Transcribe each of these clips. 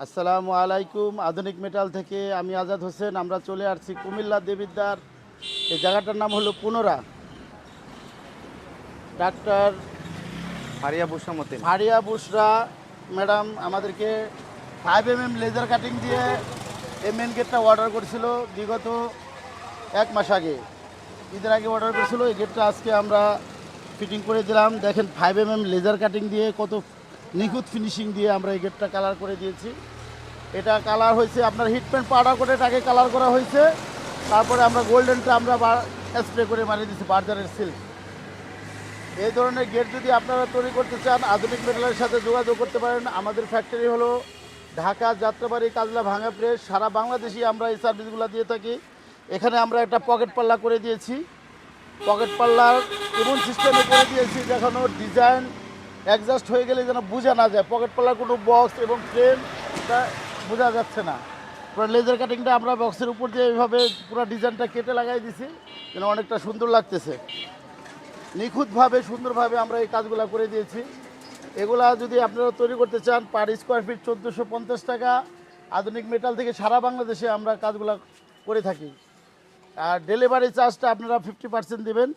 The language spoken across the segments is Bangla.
আসসালামু আলাইকুম। আধুনিক মেটাল থেকে আমি আজাদ হোসেন। আমরা চলে আসছি কুমিল্লা দেবিদ্দার এই জায়গাটার নাম হলো পুনরা। ডাক্তার ফারিয়া বুসামতিন ফারিয়া বুসরা ম্যাডাম আমাদেরকে five M M laser cutting দিয়ে এই মেন গেটটা অর্ডার করেছিল বিগত এক মাস আগে। ঈদের আগে অর্ডার করেছিল এই গেটটা আজকে আমরা ফিটিং করে দিলাম। দেখেন five M M laser cutting দিয়ে কত নিখুঁত ফিনিশিং দিয়ে আমরা এই গেটটা কালার করে দিয়েছি। এটা কালার হয়েছে আপনার হিট পেন্ট পাউডার করে এটাকে কালার করা হয়েছে। তারপরে আমরা গোল্ডেনটা আমরা স্প্রে করে মারিয়ে দিয়েছি বার্জারের সিল্ক এই ধরনের গেট যদি আপনারা তৈরি করতে চান, আধুনিক মেটালের সাথে যোগাযোগ করতে পারেন। আমাদের ফ্যাক্টরি হলো ঢাকা, যাত্রাবাড়ি, কাজলা, ভাঙা প্রেস সারা বাংলাদেশে আমরা এই সার্ভিসগুলো দিয়ে থাকি। এখানে আমরা একটা পকেট পাল্লা করে দিয়েছি। পকেট পাল্লার এমন সিস্টেমে করে দিয়েছি যেখানে ডিজাইন অ্যাডজাস্ট হয়ে গেলে যেন বোঝা না যায়। পকেট পাল্লার কোনো বক্স এবং ফ্রেম এটা বোঝা যাচ্ছে না। পুরো লেজার কাটিংটা আমরা বক্সের উপর দিয়ে এইভাবে পুরো ডিজাইনটা কেটে লাগাই দিছি, যেন অনেকটা সুন্দর লাগতেছে। নিখুঁতভাবে, সুন্দরভাবে আমরা এই কাজগুলো করে দিয়েছি। এগুলা যদি আপনারা তৈরি করতে চান পার স্কোয়ার ফিট চোদ্দোশো পঞ্চাশ টাকা। আধুনিক মেটাল থেকে সারা বাংলাদেশে আমরা কাজগুলো করে থাকি। আর ডেলিভারি চার্জটা আপনারা ফিফটি পার্সেন্ট দেবেন।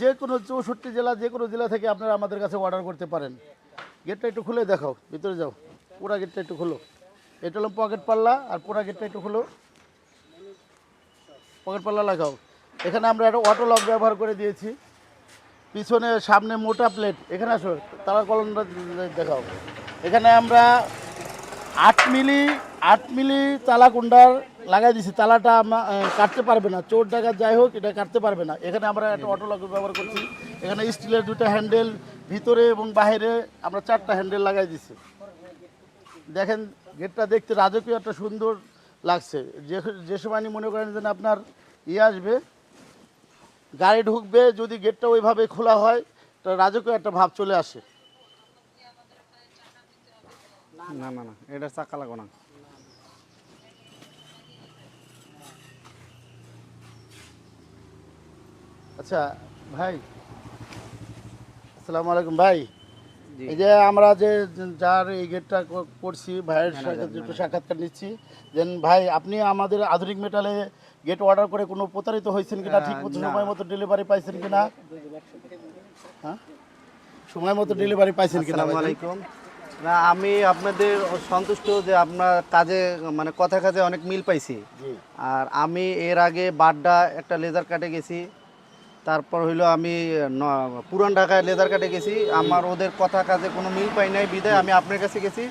যে কোনো চৌষট্টি জেলা, যে কোনো জেলা থেকে আপনারা আমাদের কাছে অর্ডার করতে পারেন। গেটটা একটু খুলে দেখাও, ভিতরে যাও। পুরা গেটটা একটু খোলো। এটা হলো পকেট পাল্লা আর পুরা গেটটা একটু খোলো। পকেট পাল্লা লাগাও। এখানে আমরা একটা অটো লক ব্যবহার করে দিয়েছি। পিছনে, সামনে মোটা প্লেট এখানে আসো তারা কলমটা দেখাও। এখানে আমরা আট মিলি আট মিলি তালা কুন্ডার লাগাই দিছি তালাটা কাটতে পারবে না। চোর ডাকাত যাই হোক এটা কাটতে পারবে না। এখানে আমরা একটা অটো লক ব্যবহার করছি। এখানে স্টিলের দুটা হ্যান্ডেল ভিতরে এবং বাইরে আমরা চারটা হ্যান্ডেল লাগাই দিছি। দেখেন গেটটা দেখতে রাজকীয় একটা সুন্দর লাগছে। যে যে সময় মনে করেন যেন আপনার ইয়ে আসবে গাড়ি ঢুকবে যদি গেটটা ওইভাবে খোলা হয় তো রাজকীয় একটা ভাব চলে আসে। না না না এটা চাকা লাগো না। আচ্ছা ভাই। আসসালামু আলাইকুম ভাই। এই যে আমরা যে যার এই গেটটা করছি ভাইয়ের সাথে একটু সাক্ষাৎকার নিচ্ছি দেন ভাই আপনি আমাদের আধুনিক মেটালে গেট অর্ডার করে কোনো প্রতারিত হয়েছেন কিনা ঠিক মতো সময় মতো ডেলিভারি পাইছেন কিনা? হ্যাঁ? সময় মতো ডেলিভারি পাইছেন কিনা আলাইকুম। না আমি আপনাদের সন্তুষ্ট যে আপনার কাজে মানে কথা কাজে অনেক মিল পাইছি। আর আমি এর আগে বাড্ডা একটা লেজার কাটে গেছি। তারপর হইল আমি পুরান ঢাকায় লেদার কাটে গেছি। আমার ওদের কথা কাজে কোনো মিল পাই নাই বিদায় আমি আপনার কাছে গেছি।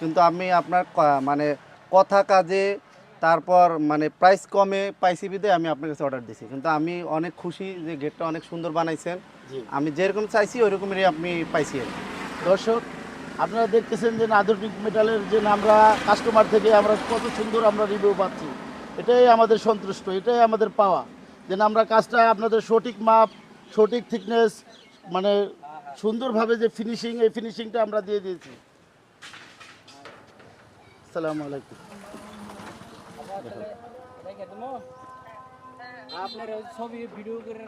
কিন্তু আমি আপনার মানে কথা কাজে তারপর মানে প্রাইস কমে পাইছি বিদায় আমি আপনার কাছে অর্ডার দিছি। কিন্তু আমি অনেক খুশি যে গেটটা অনেক সুন্দর বানাইছেন। আমি যেরকম চাইছি ওইরকমই আপনি পাইছি দর্শক আপনারা দেখতেছেন যে আধুনিক মেটালের যে আমরা কাস্টমার থেকে আমরা কত সুন্দর আমরা রিভিউ পাচ্ছি। এটাই আমাদের সন্তুষ্ট এটাই আমাদের পাওয়া। যে না আমরা কাজটা আপনাদের সঠিক মাপ সঠিক থিকনেস মানে সুন্দরভাবে যে ফিনিশিং এই ফিনিশিংটা আমরা দিয়ে দিয়েছি। আসসালামু আলাইকুম। আপনার ছবি ভিডিও করে।